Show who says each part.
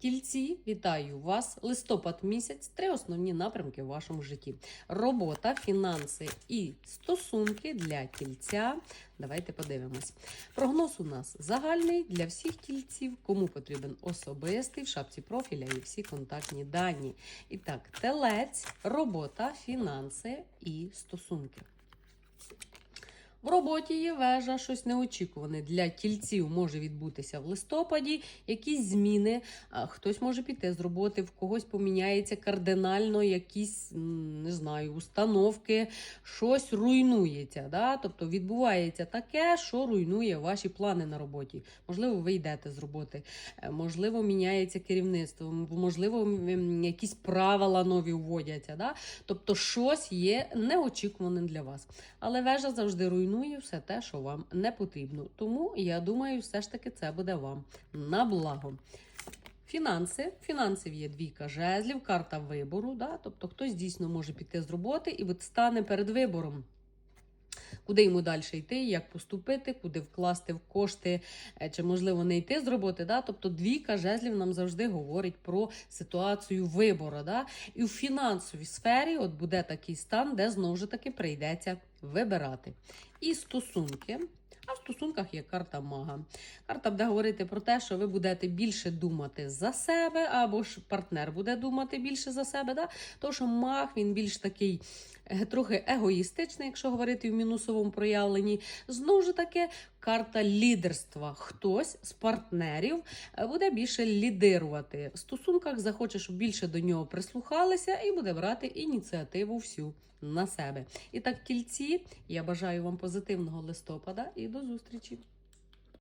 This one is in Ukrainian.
Speaker 1: Тільці, вітаю вас! Листопад місяць, три основні напрямки в вашому житті: робота, фінанси і стосунки для тільця. Давайте подивимось. Прогноз у нас загальний для всіх тільців, кому потрібен особистий в шапці профіля і всі контактні дані. І так, телець, робота, фінанси і стосунки. В роботі є вежа, щось неочікуване для тільців може відбутися в листопаді. Якісь зміни, хтось може піти з роботи, в когось поміняється кардинально якісь не знаю, установки, щось руйнується. Да? Тобто відбувається таке, що руйнує ваші плани на роботі. Можливо, ви йдете з роботи, е, можливо, міняється керівництво, можливо, якісь правила нові вводяться. Да? Тобто, щось є неочікуваним для вас. Але вежа завжди руйнує все те, що вам не потрібно. Тому я думаю, все ж таки це буде вам на благо. Фінанси. Фінансів є двійка жезлів, карта вибору. Да? Тобто хтось дійсно може піти з роботи і от стане перед вибором. Куди йому далі йти, як поступити, куди вкласти в кошти, е, чи можливо не йти з роботи. Да? Тобто двійка жезлів нам завжди говорить про ситуацію вибору. Да? І в фінансовій сфері от буде такий стан, де знову ж таки прийдеться вибирати. І стосунки. А в стосунках є карта мага. Карта буде говорити про те, що ви будете більше думати за себе, або ж партнер буде думати більше за себе. Да? Тому що маг він більш такий е, трохи егоїстичний, якщо говорити в мінусовому проявленні. Знову ж таки, карта лідерства. Хтось з партнерів е, буде більше лідирувати. В стосунках захоче, щоб більше до нього прислухалися, і буде брати ініціативу всю на себе. І так, кільці. я бажаю вам позитивного листопада і до зустрічі!